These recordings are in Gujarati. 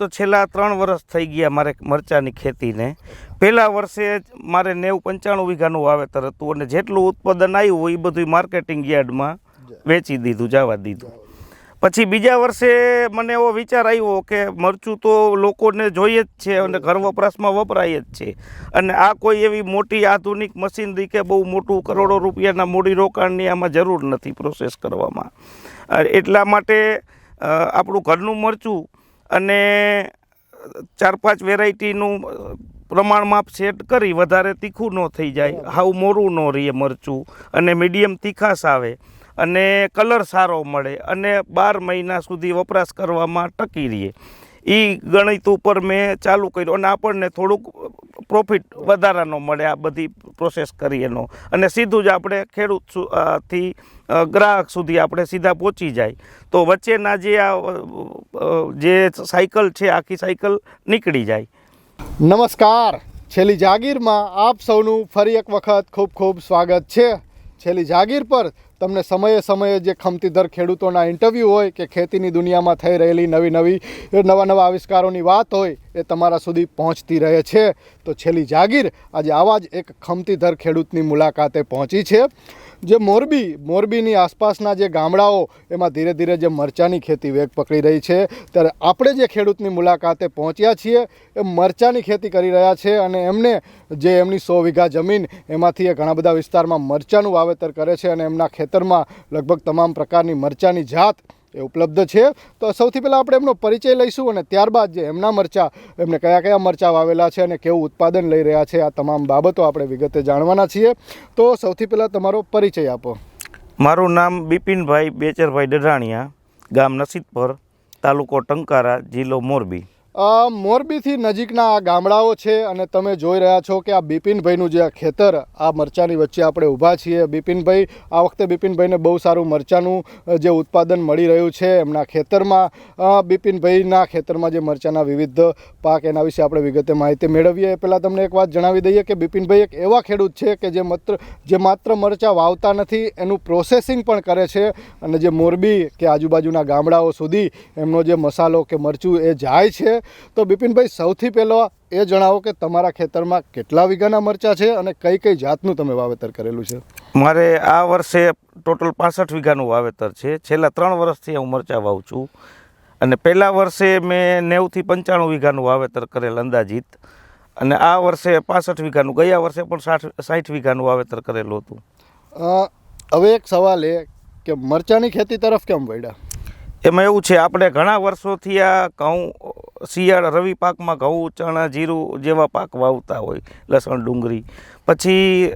તો છેલ્લા ત્રણ વર્ષ થઈ ગયા મારે મરચાંની ખેતીને. પહેલાં વર્ષે જ મારે નેવું પંચાણું વીઘાનું વાવેતર હતું અને જેટલું ઉત્પાદન આવ્યું હોય એ બધું માર્કેટિંગ યાર્ડમાં વેચી દીધું જવા દીધું. પછી બીજા વર્ષે મને એવો વિચાર આવ્યો કે મરચું તો લોકોને જોઈએ જ છે અને ઘર વપરાશમાં વપરાય જ છે. અને આ કોઈ એવી મોટી આધુનિક મશીનરી કે બહુ મોટું કરોડો રૂપિયાના મૂડી રોકાણની આમાં જરૂર નથી પ્રોસેસ કરવામાં. એટલા માટે આપણું ઘરનું મરચું અને ચાર પાંચ વેરાયટીનું પ્રમાણ માપ સેટ કરી વધારે તીખું ન થઈ જાય. હાવ મોરું ન રહીએ મરચું. અને મીડિયમ તીખાશ આવે. અને કલર સારો મળે. અને બાર મહિના સુધી વપરાશ કરવામાં ટકી રહીએ. એ ગણિત ઉપર મેં ચાલુ કર્યું અને આપણને થોડુંક પ્રોફિટ વધારાનો મળે આ બધી પ્રોસેસ કરી એનો. અને સીધું જ આપણે ખેડૂતથી ગ્રાહક સુધી આપણે સીધા પહોંચી જાય. તો વચ્ચેના જે આ જે સાયકલ છે, આખી સાયકલ નીકળી જાય. નમસ્કાર. છેલ્લી જાગીરમાં આપ સૌનું ફરી એક વખત ખૂબ ખૂબ સ્વાગત છે. છેલ્લી જાગીર પર તમને સમયે સમયે જે ખમતીધર ખેડૂતોના ઇન્ટરવ્યૂ હોય કે ખેતીની દુનિયામાં થઈ રહેલી નવી નવી નવા નવા આવિષ્કારોની વાત હોય, એ તમારા સુધી પહોંચતી રહે છે. તો છેલ્લી જાગીર આજે આવા જ એક ખમતીધર ખેડૂતની મુલાકાતે પહોંચી છે. જે મોરબી, મોરબીની આસપાસના જે ગામડાઓ, એમાં ધીરે ધીરે જે મરચાની ખેતી વેગ પકડી રહી છે. ત્યારે આપણે જે ખેડૂતની મુલાકાતે પહોંચ્યા છીએ, એ મરચાની ખેતી કરી રહ્યા છે અને એમને જે એમની સો વીઘા જમીન, એમાંથી એ ઘણા બધા વિસ્તારમાં મરચાનું વાવેતર કરે છે અને એમના ખેતરમાં લગભગ તમામ પ્રકારની મરચાની જાત એ ઉપલબ્ધ છે. તો સૌથી પહેલાં આપણે એમનો પરિચય લઈશું અને ત્યારબાદ જે એમના મરચા, એમને કયા કયા મરચા વાવેલા છે અને કેવું ઉત્પાદન લઈ રહ્યા છે, આ તમામ બાબતો આપણે વિગતે જાણવાના છીએ. તો સૌથી પહેલાં તમારો પરિચય આપો. મારું નામ બિપિનભાઈ બેચરભાઈ ડઢાણિયા ગામ નસીદપર તાલુકો ટંકારા, જિલ્લો મોરબી. મોરબીથી નજીકના આ ગામડાઓ છે અને તમે જોઈ રહ્યા છો કે આ બિપિનભાઈનું જે આ ખેતર, આ મરચાંની વચ્ચે આપણે ઊભા છીએ. બિપિનભાઈ, આ વખતે બિપિનભાઈને બહુ સારું મરચાંનું જે ઉત્પાદન મળી રહ્યું છે એમના ખેતરમાં. બિપિનભાઈના ખેતરમાં જે મરચાંના વિવિધ પાક એના વિશે આપણે વિગતે માહિતી મેળવીએ. પહેલાં તમને એક વાત જણાવી દઈએ કે બિપિનભાઈ એક એવા ખેડૂત છે કે જે માત્ર જે માત્ર મરચાં વાવતા નથી, એનું પ્રોસેસિંગ પણ કરે છે અને જે મોરબી કે આજુબાજુના ગામડાઓ સુધી એમનો જે મસાલો કે મરચું એ જાય છે. તો બિપિનભાઈ સૌથી પહેલાં એ જણાવો કે તમારા ખેતરમાં કેટલા વીઘાના મરચાં છે અને કઈ કઈ જાતનું તમે વાવેતર કરેલું છે? મારે આ વર્ષે ટોટલ પાસઠ વીઘાનું વાવેતર છે. છેલ્લા ત્રણ વર્ષથી હું મરચાં વાવું છું. અને પહેલાં વર્ષે મેં નેવથી પંચાણું વીઘાનું વાવેતર કરેલ અંદાજિત. અને આ વર્ષે પાસઠ વીઘાનું ગયા વર્ષે પણ સાઠ સાઠ વીઘાનું વાવેતર કરેલું હતું. હવે એક સવાલ એ કે મરચાંની ખેતી તરફ કેમ વળ્યા? એમાં એવું છે, આપણે ઘણા વર્ષોથી આ ઘઉં, શિયાળ રવિ પાકમાં ઘઉં, ચણા, જીરું જેવા પાક વાવતા હોય, લસણ, ડુંગળી. પછી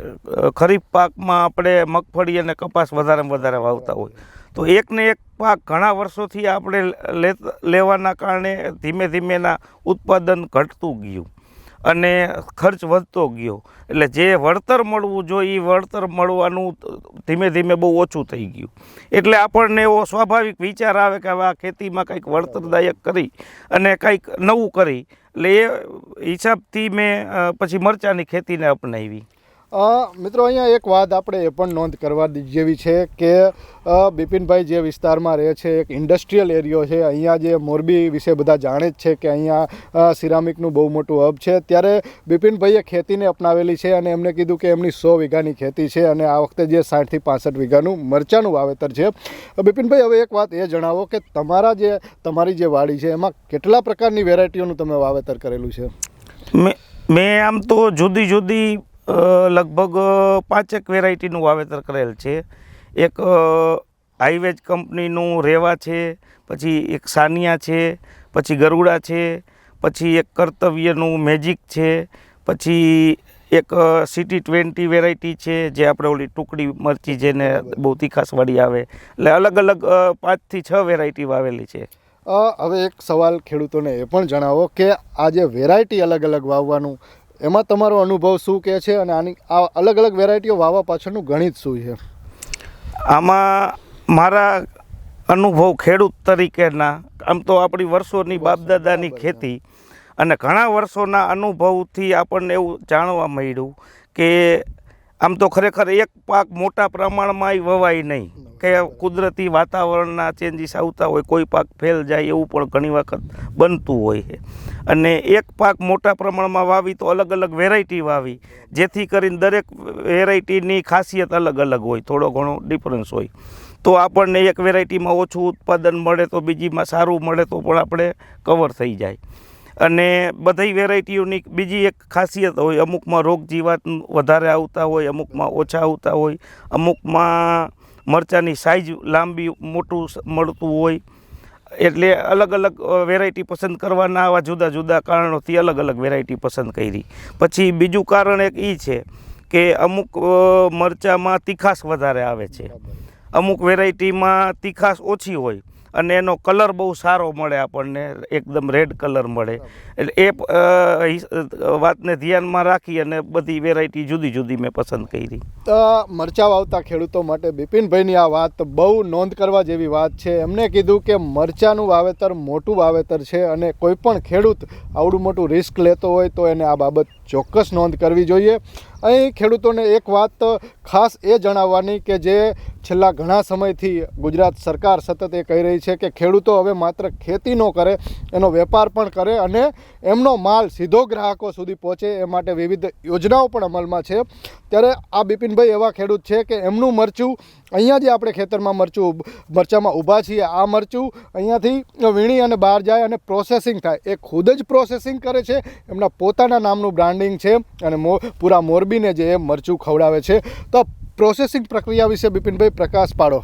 ખરીફ પાકમાં આપણે મગફળી અને કપાસ વધારેમાં વધારે વાવતા હોય. તો એકને એક પાક ઘણા વર્ષોથી આપણે લેવાના કારણે ધીમે ધીમેના ઉત્પાદન ઘટતું ગયું. અને ખર્ચ વધતો ગયો. એટલે જે વળતર મળવું જોઈએ એ વળતર મળવાનું ધીમે ધીમે બહુ ઓછું થઈ ગયું. એટલે આપણને એવો સ્વાભાવિક વિચાર આવે કે હવે આ ખેતીમાં કંઈક વળતરદાયક કરી અને કંઈક નવું કરી. એટલે એ હિસાબથી મેં પછી મરચાંની ખેતીને અપનાવી. મિત્રો, અહીંયા એક વાત આપણે એ પણ નોંધ કરવા જેવી છે કે બિપિનભાઈ જે વિસ્તારમાં રહે છે, એક ઇન્ડસ્ટ્રીયલ એરિયો છે, અહીંયા જે મોરબી વિશે બધા જાણે જ છે કે અહીંયા સિરામિકનું બહુ મોટું હબ છે. ત્યારે બિપિનભાઈએ ખેતીને અપનાવેલી છે અને એમને કીધું કે એમની સો વીઘાની ખેતી છે અને આ વખતે જે સાઠથી પાસઠ વીઘાનું મરચાનું વાવેતર છે. બિપિનભાઈ, હવે એક વાત એ જણાવો કે તમારા જે, તમારી જે વાડી છે, એમાં કેટલા પ્રકારની વેરાયટીઓનું તમે વાવેતર કરેલું છે? મેં આમ તો જુદી જુદી લગભગ પાંચેક વેરાયટીનું વાવેતર કરેલ છે. એક હાઈવેજ કંપનીનું રેવા છે, પછી એક સાનિયા છે, પછી ગરુડા છે, પછી એક કર્તવ્યનું મેજિક છે, પછી એક સિટી ટ્વેન્ટી વેરાયટી છે, જે આપણે ઓલી ટુકડી મરચી જેને બહુ તીખાસવાળી આવે. એટલે અલગ અલગ પાંચથી છ વેરાયટી વાવેલી છે. હવે એક સવાલ ખેડૂતોને એ પણ જણાવો કે આ જે વેરાયટી અલગ અલગ વાવવાનું એમાં તમારો અનુભવ શું કહે છે અને આની આ અલગ અલગ વેરાયટીઓ વાવવા પાછળનું ગણિત શું છે? આમાં મારા અનુભવ ખેડૂત તરીકેના આમ તો આપણી વર્ષોની બાપદાદાની ખેતી અને ઘણા વર્ષોના અનુભવથી આપણને એવું જાણવા મળ્યું કે આમ તો ખરેખર એક પાક મોટા પ્રમાણમાં વવાય નહીં. કે કુદરતી વાતાવરણના ચેન્જીસ આવતા હોય, કોઈ પાક ફેલ જાય એવું પણ ઘણી વખત બનતું હોય છે. અને એક પાક મોટા પ્રમાણમાં વાવી તો અલગ અલગ વેરાયટી વાવી, જેથી કરીને દરેક વેરાયટીની ખાસિયત અલગ અલગ હોય, થોડો ઘણો ડિફરન્સ હોય. તો આપણને એક વેરાયટીમાં ઓછું ઉત્પાદન મળે તો બીજીમાં સારું મળે તો પણ આપણે કવર થઈ જાય. અને બધી વેરાયટીઓની બીજી એક ખાસિયત હોય, અમુકમાં રોગ જીવાત વધારે આવતા હોય, અમુકમાં ઓછા આવતા હોય, અમુકમાં મરચાંની સાઇઝ લાંબી મોટું મળતું હોય. એટલે અલગ અલગ વેરાયટી પસંદ કરવાના આવા જુદા જુદા કારણોથી અલગ અલગ વેરાયટી પસંદ કરી. પછી બીજું કારણ એક એ છે કે અમુક મરચાંમાં તીખાશ વધારે આવે છે. અમુક વેરાયટીમાં તીખાશ ઓછી હોય. અને એનો કલર બહુ સારો મળે આપણને, એકદમ રેડ કલર મળે. એટલે એ વાતને ધ્યાનમાં રાખી અને બધી વેરાયટી જુદી જુદી મેં પસંદ કરી. તો મરચા વાવતા ખેડૂતો માટે બિપિનભાઈની આ વાત બહુ નોંધ કરવા જેવી વાત છે. એમને કીધું કે મરચાનું વાવેતર મોટું વાવેતર છે અને કોઈ પણ ખેડૂત આવડું મોટું રિસ્ક લેતો હોય તો એને આ બાબત ચોક્કસ નોંધ કરવી જોઈએ. અહીં ખેડૂતોને એક વાત ખાસ એ જણાવવાની કે જે છેલ્લા ઘણા સમયથી ગુજરાત સરકાર સતત એ કહી રહી છે કે ખેડૂતો હવે માત્ર ખેતી ન કરે, એનો વેપાર પણ કરે અને એમનો માલ સીધો ગ્રાહકો સુધી પહોંચે એ માટે વિવિધ યોજનાઓ પણ અમલમાં છે. ત્યારે આ બિપિનભાઈ એવા ખેડૂત છે કે એમનું મરચું અહીંયા જે આપણે ખેતરમાં મરચું મરચામાં ઊભા છીએ. આ મરચું અહીંયાથી વીણી અને બહાર જાય અને પ્રોસેસિંગ થાય. એ ખુદ જ પ્રોસેસિંગ કરે છે. એમના પોતાના નામનું બ્રાન્ડિંગ છે અને મો પૂરા મોરબીને જે મરચું ખવડાવે છે. તો પ્રોસેસિંગ પ્રક્રિયા વિશે બિપિનભાઈ પ્રકાશ પાડો.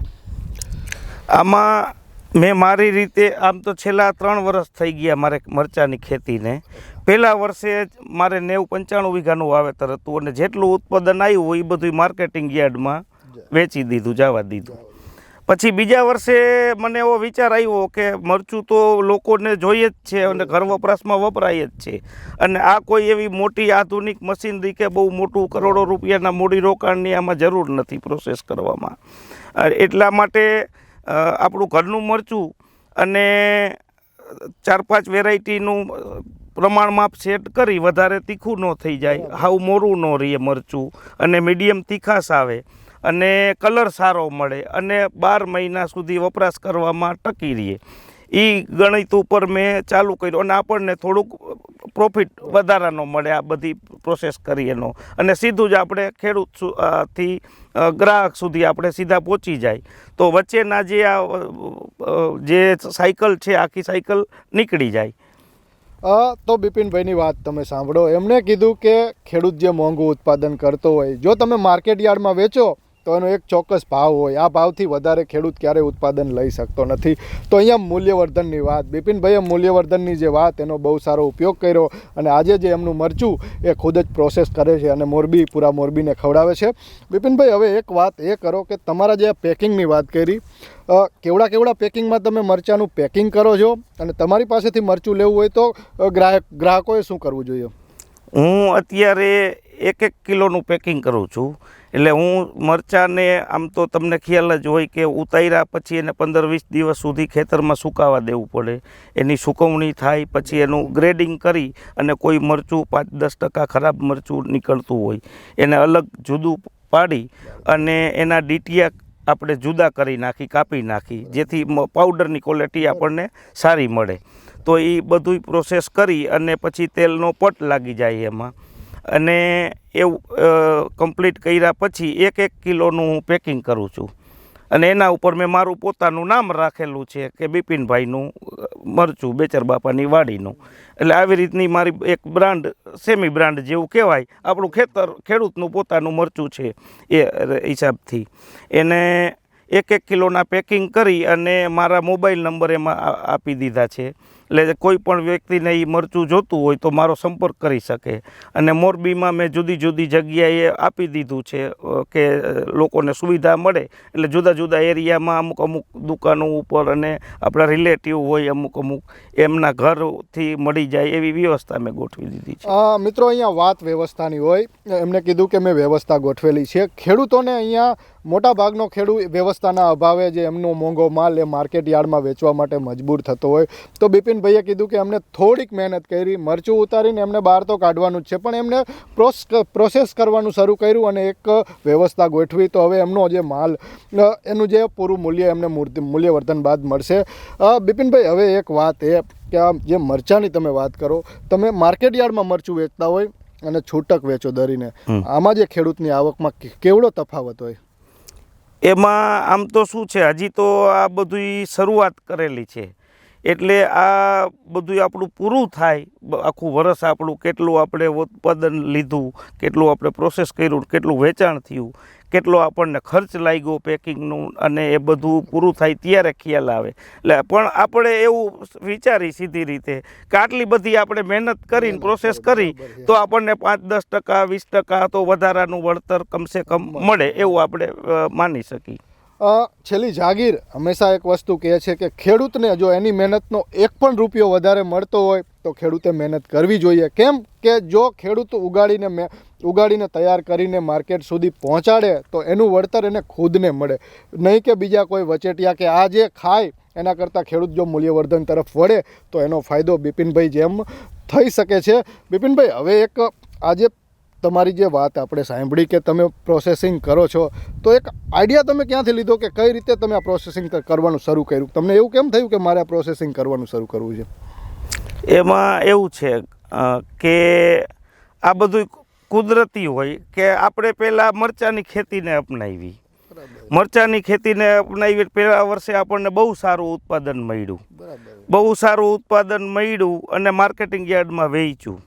આમાં મેં મારી રીતે આમ તો છેલ્લા ત્રણ વર્ષ થઈ ગયા મારે મરચાંની ખેતીને. પહેલાં વર્ષે મારે નેવું પંચાણું વીઘાનું વાવેતર હતું અને જેટલું ઉત્પાદન આવ્યું એ બધું માર્કેટિંગ યાર્ડમાં વેચી દીધું જવા દીધું. પછી બીજા વર્ષે મને એવો વિચાર આવ્યો કે મરચું તો લોકોને જોઈએ જ છે અને ઘર વપરાશમાં વપરાય જ છે. અને આ કોઈ એવી મોટી આધુનિક મશીનરી કે બહુ મોટું કરોડો રૂપિયાના મૂડી રોકાણની આમાં જરૂર નથી પ્રોસેસ કરવામાં. એટલા માટે આપણું ઘરનું મરચું અને ચાર પાંચ વેરાયટીનું પ્રમાણ માપ સેટ કરી વધારે તીખું ન થઈ જાય, હાવ મોરું ન રહીએ મરચું અને મીડિયમ તીખાશ આવે. અને કલર સારો મળે અને બાર મહિના સુધી વપરાશ કરવામાં ટકી રહીએ. એ ગણિત ઉપર મેં ચાલુ કર્યું અને આપણને થોડુંક પ્રોફિટ વધારાનો મળે આ બધી પ્રોસેસ કરી એનો અને સીધું જ આપણે ખેડૂતથી ગ્રાહક સુધી આપણે સીધા પહોંચી જાય. તો વચ્ચેના જે આ જે સાયકલ છે, આખી સાયકલ નીકળી જાય. તો બિપિનભાઈની વાત તમે સાંભળો. એમણે કીધું કે ખેડૂત જે મોંઘું ઉત્પાદન કરતો હોય, જો તમે માર્કેટ યાર્ડમાં વેચો તો એનો એક ચોક્કસ ભાવ હોય. આ ભાવથી વધારે ખેડૂત ક્યારેય ઉત્પાદન લઈ શકતો નથી. તો અહીંયા મૂલ્યવર્ધનની વાત. બિપિનભાઈએ મૂલ્યવર્ધનની જે વાત એનો બહુ સારો ઉપયોગ કર્યો અને આજે જે એમનું મરચું એ ખુદ જ પ્રોસેસ કરે છે અને મોરબી, પૂરા મોરબીને ખવડાવે છે. બિપિનભાઈ, હવે એક વાત એ કરો કે તમારા જે પેકિંગની વાત કરી કેવડા કેવડા પેકિંગમાં તમે મરચાંનું પેકિંગ કરો છો? અને તમારી પાસેથી મરચું લેવું હોય તો ગ્રાહક, ગ્રાહકોએ શું કરવું જોઈએ? હું અત્યારે એક એક કિલોનું પેકિંગ કરું છું. એટલે હું મરચાંને આમ તો તમને ખ્યાલ જ હોય કે ઉતાર્યા પછી એને પંદર વીસ દિવસ સુધી ખેતરમાં સુકાવા દેવું પડે. એની સુકવણી થાય પછી એનું ગ્રેડિંગ કરી અને કોઈ મરચું પાંચ દસ ટકા ખરાબ મરચું નીકળતું હોય. એને અલગ જુદું પાડી અને એના ડીટીયા આપણે જુદા કરી નાખી, કાપી નાખી, જેથી પાવડરની ક્વોલિટી આપણને સારી મળે. તો એ બધુંય પ્રોસેસ કરી અને પછી તેલનો પટ લાગી જાય એમાં. અને એવું કમ્પ્લીટ કર્યા પછી એક એક કિલોનું હું પેકિંગ કરું છું. અને એના ઉપર મેં મારું પોતાનું નામ રાખેલું છે કે બિપિનભાઈનું મરચું, બેચર બાપાની વાડીનું. એટલે આવી રીતની મારી એક બ્રાન્ડ, સેમી બ્રાન્ડ જેવું કહેવાય, આપણું ખેતર, ખેડૂતનું પોતાનું મરચું છે એ હિસાબથી. એને એક એક કિલોના પેકિંગ કરી અને મારા મોબાઈલ નંબર એમાં આપી દીધા છે. એટલે કોઈ પણ વ્યક્તિને એ મરચું જોતું હોય તો મારો સંપર્ક કરી શકે. અને મોરબીમાં મેં જુદી જુદી જગ્યાએ આપી દીધું છે કે લોકોને સુવિધા મળે. એટલે જુદા જુદા એરિયામાં અમુક અમુક દુકાનો ઉપર અને આપણા રિલેટિવ હોય અમુક અમુક, એમના ઘરથી મળી જાય એવી વ્યવસ્થા મેં ગોઠવી દીધી છે. મિત્રો, અહીંયા વાત વ્યવસ્થાની હોય. એમને કીધું કે મેં વ્યવસ્થા ગોઠવેલી છે. ખેડૂતોને અહીંયા મોટા ભાગનો ખેડૂત વ્યવસ્થાના અભાવે જે એમનો મોંઘો માલ એ માર્કેટ યાર્ડમાં વેચવા માટે મજબૂર થતો હોય. તો બિપિનભાઈએ કીધું કે એમને થોડીક મહેનત કરી મરચું ઉતારીને એમને બહાર તો કાઢવાનું જ છે પણ એમને પ્રોસ પ્રોસેસ કરવાનું શરૂ કર્યું અને એક વ્યવસ્થા ગોઠવી. તો હવે એમનો જે માલ એનું જે પૂરું મૂલ્ય એમને મૂલ્યવર્ધન બાદ મળશે. બિપિનભાઈ હવે એક વાત એ કે આ જે મરચાંની તમે વાત કરો તમે માર્કેટ યાર્ડમાં મરચું વેચતા હોય અને છૂટક વેચો દરીને. આમાં જે ખેડૂતની આવકમાં કેવડો તફાવત હોય? એમાં આમ તો શું છે હજી તો આ બધી શરૂઆત કરેલી છે. એટલે આ બધું આપણું પૂરું થાય. આખું વરસ આપણું કેટલું આપણે ઉત્પાદન લીધું કેટલું આપણે પ્રોસેસ કર્યું કેટલું વેચાણ થયું કેટલો આપણને ખર્ચ લાગ્યો પેકિંગનું અને એ બધું પૂરું થાય ત્યારે ખ્યાલ આવે. એટલે પણ આપણે એવું વિચારી સીધી રીતે કે આટલી બધી આપણે મહેનત કરીને પ્રોસેસ કરી તો આપણને પાંચ દસ ટકા વીસ ટકા તો વધારાનું વળતર કમસે કમ મળે. એવું આપણે માની શકીએ. છેલ્લી જાગીર હંમેશા એક વસ્તુ કહે છે કે ખેડૂતને જો એની મહેનતનો એક પણ રૂપિયો વધારે મળતો હોય, તો ખેડૂતે મહેનત કરવી જોઈએ. કેમ કે જો ખેડૂત ઉગાડીને મે, ઉગાડીને તૈયાર કરીને માર્કેટ સુધી પહોંચાડે, તો એનું વળતર એને ખુદને મળે. નહીં કે બીજા કોઈ વચેટિયા કે આ જે ખાય, એના કરતાં ખેડૂત જો મૂલ્યવર્ધન તરફ વળે, તો એનો ફાયદો બિપિનભાઈ જેમ થઈ શકે છે. બિપિનભાઈ, હવે એક આજે તમારી જે વાત આપણે સાંભળી કે તમે પ્રોસેસિંગ કરો છો તો એક આઈડિયા તમે ક્યાંથી લીધો કે કઈ રીતે તમે આ પ્રોસેસિંગ કરવાનું શરૂ કર્યું? તમને એવું કેમ થયું કે મારે આ પ્રોસેસિંગ કરવાનું શરૂ કરવું છે? એમાં એવું છે કે આ બધું કુદરતી હોય કે આપણે પહેલાં મરચાંની ખેતીને અપનાવી. મરચાંની ખેતીને અપનાવી પહેલા વર્ષે આપણને બહુ સારું ઉત્પાદન મળ્યું. બહુ સારું ઉત્પાદન મળ્યું અને માર્કેટિંગ યાર્ડમાં વેચ્યું.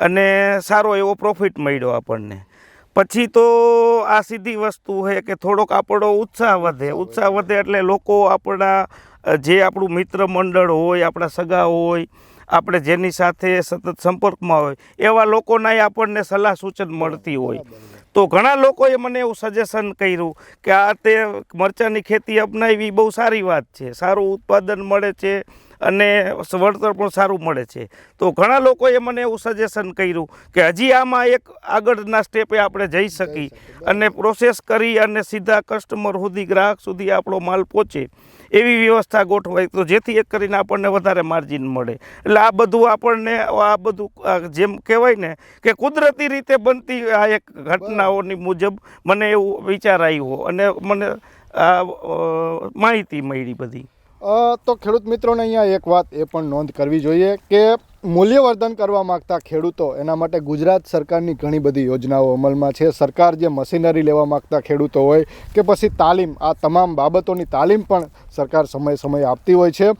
અને સારો એવો પ્રોફિટ મળ્યો આપણને. પછી તો આ સીધી વસ્તુ છે કે થોડોક આપણો ઉત્સાહ વધે. ઉત્સાહ વધે એટલે લોકો આપણા, જે આપણું મિત્ર મંડળ હોય, આપણા સગા હોય, આપણે જેની સાથે સતત સંપર્કમાં હોય, એવા લોકોનાય આપણને સલાહ સૂચન મળતી હોય. તો ઘણા લોકોએ મને એવું સજેશન કર્યું કે આ તે મરચાંની ખેતી અપનાવી બહુ સારી વાત છે. સારું ઉત્પાદન મળે છે અને વળતર પણ સારું મળે છે. તો ઘણા લોકોએ મને એવું સજેશન કર્યું કે હજી આમાં એક આગળના સ્ટેપે આપણે જઈ શકી અને પ્રોસેસ કરી અને સીધા કસ્ટમર સુધી ગ્રાહક સુધી આપણો માલ પહોંચે એવી વ્યવસ્થા ગોઠવાય. તો જેથી એક કરીને આપણને વધારે માર્જિન મળે. એટલે આ બધું આપણને આ બધું જેમ કહેવાય ને કે કુદરતી રીતે બનતી આ એક ઘટનાઓની મુજબ મને એવું વિચાર આવ્યો અને મને આ માહિતી મળી બધી. તો ખેડૂત મિત્રોને અહીંયા એક વાત એ પણ નોંધ કરવી જોઈએ કે મૂલ્યવર્ધન કરવા માગતા ખેડૂતો, એના માટે ગુજરાત સરકારની ઘણી બધી યોજનાઓ અમલમાં છે. સરકાર જે મશીનરી લેવા માગતા ખેડૂતો હોય કે પછી તાલીમ, આ તમામ બાબતોની તાલીમ પણ સરકાર સમય સમય આપતી હોય છે.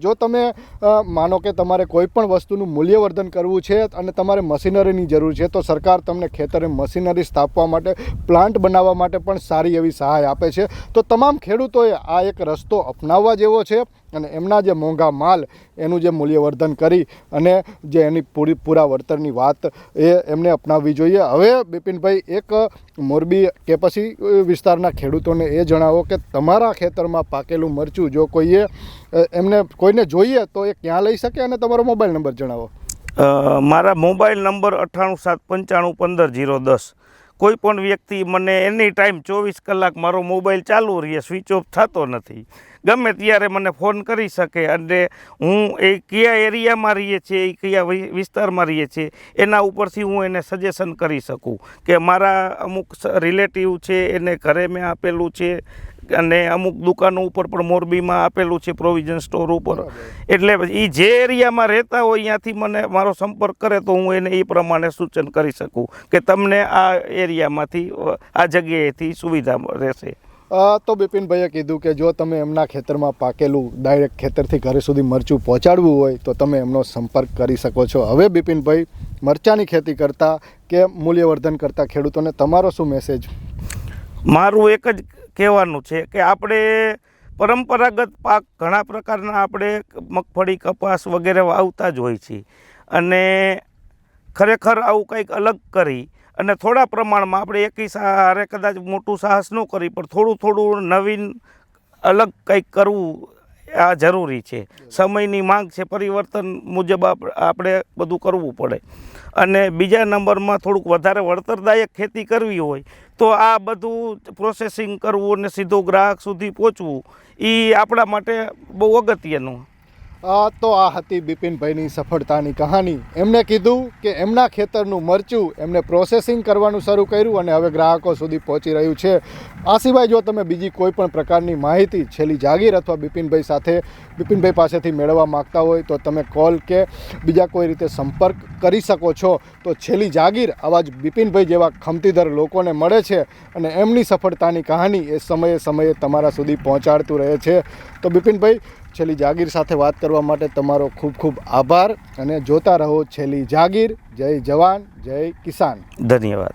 જો તમે માનો કે તમારે કોઈ પણ વસ્તુનું મૂલ્યવર્ધન કરવું છે અને તમારે મશીનરીની જરૂર છે, તો સરકાર તમને ખેતરે મશીનરી સ્થાપવા માટે, પ્લાન્ટ બનાવવા માટે પણ સારી એવી સહાય આપે છે. તો તમામ ખેડૂતોએ આ એક રસ્તો અપનાવવા જેવો છે અને એમના જે મોંઘા માલ, એનું જે મૂલ્યવર્ધન કરી અને જે એની પૂરી પૂરા વળતરની વાત એ એમને અપનાવવી જોઈએ. હવે બિપિનભાઈ, એક મોરબી કે પછી વિસ્તારના ખેડૂતોને એ જણાવો કે તમારા ખેતરમાં પાકેલું મરચું જો કોઈએ એમને કોઈને જોઈએ તો એ ક્યાં લઈ શકે અને તમારો મોબાઈલ નંબર જણાવો. મારા મોબાઈલ નંબર અઠ્ઠાણું સાત પંચાણું પંદર જીરો દસ. કોઈ પણ વ્યક્તિ મને એની ટાઈમ ચોવીસ કલાક મારો મોબાઈલ ચાલુ રહે સ્વિચ ઓફ થતો નથી. ગમે ત્યારે મને ફોન કરી શકે અને હું એ કયા એરિયામાં રહીએ છીએ, એ કયા વિસ્તારમાં રહીએ છીએ, એના ઉપરથી હું એને સજેશન કરી શકું કે મારા અમુક રિલેટિવ છે, એને ઘરે મેં આપેલું છે અને અમુક દુકાનો ઉપર પણ મોરબીમાં આપેલું છે પ્રોવિઝન સ્ટોર ઉપર. એટલે એ જે એરિયામાં રહેતા હોય ત્યાંથી મને મારો સંપર્ક કરે તો હું એને એ પ્રમાણે સૂચન કરી શકું કે તમને આ એરિયામાંથી આ જગ્યાએથી સુવિધા રહેશે. તો બિપિનભાઈએ કીધું કે જો તમે એમના ખેતરમાં પાકેલું ડાયરેક્ટ ખેતરથી ઘરે સુધી મરચું પહોંચાડવું હોય તો તમે એમનો સંપર્ક કરી શકો છો. હવે બિપિનભાઈ મરચાંની ખેતી કરતા કે મૂલ્યવર્ધન કરતા ખેડૂતોને તમારો શું મેસેજ મારું એક જ કહેવાનું છે કે આપણે પરંપરાગત પાક ઘણા પ્રકારના આપણે મગફળી, કપાસ વગેરે વાવતા જ હોય છે અને ખરેખર આવું કંઈક અલગ કરી અને થોડા પ્રમાણમાં આપણે એકી સારે કદાચ મોટું સાહસ ન કરી, પણ થોડું થોડું નવીન અલગ કંઈક કરવું આ જરૂરી છે. સમયની માંગ છે, પરિવર્તન મુજબ આપ- આપણે બધું કરવું પડે. અને બીજા નંબરમાં થોડુંક વધારે વળતરદાયક ખેતી કરવી હોય તો આ બધું પ્રોસેસિંગ કરવું અને સીધું ગ્રાહક સુધી પહોંચવું એ આપણા માટે બહુ અગત્યનું. તો આ હતી બિપિનભાઈની સફળતાની કહાની. એમણે કીધું કે એમના ખેતરનું મરચું એમને પ્રોસેસિંગ કરવાનું શરૂ કર્યું અને હવે ગ્રાહકો સુધી પહોંચી રહ્યું છે. આ સિવાય જો તમે બીજી કોઈ પણ પ્રકારની માહિતી છેલ્લી જાગીર અથવા બિપિનભાઈ સાથે, બિપિનભાઈ પાસેથી મેળવવા માગતા હોય તો તમે કોલ કે બીજા કોઈ રીતે સંપર્ક કરી શકો છો. તો છેલ્લી જાગીર આવા જ બિપિનભાઈ જેવા ખમતીદર લોકોને મળે છે અને એમની સફળતાની કહાની એ સમયે સમયે તમારા સુધી પહોંચાડતું રહે છે. તો બિપિનભાઈ છેલ્લી જાગીર સાથે વાત કરવા માટે તમારો ખૂબ ખૂબ આભાર અને જોતા રહો છેલ્લી જાગીર. જય જવાન, જય કિસાન. ધન્યવાદ.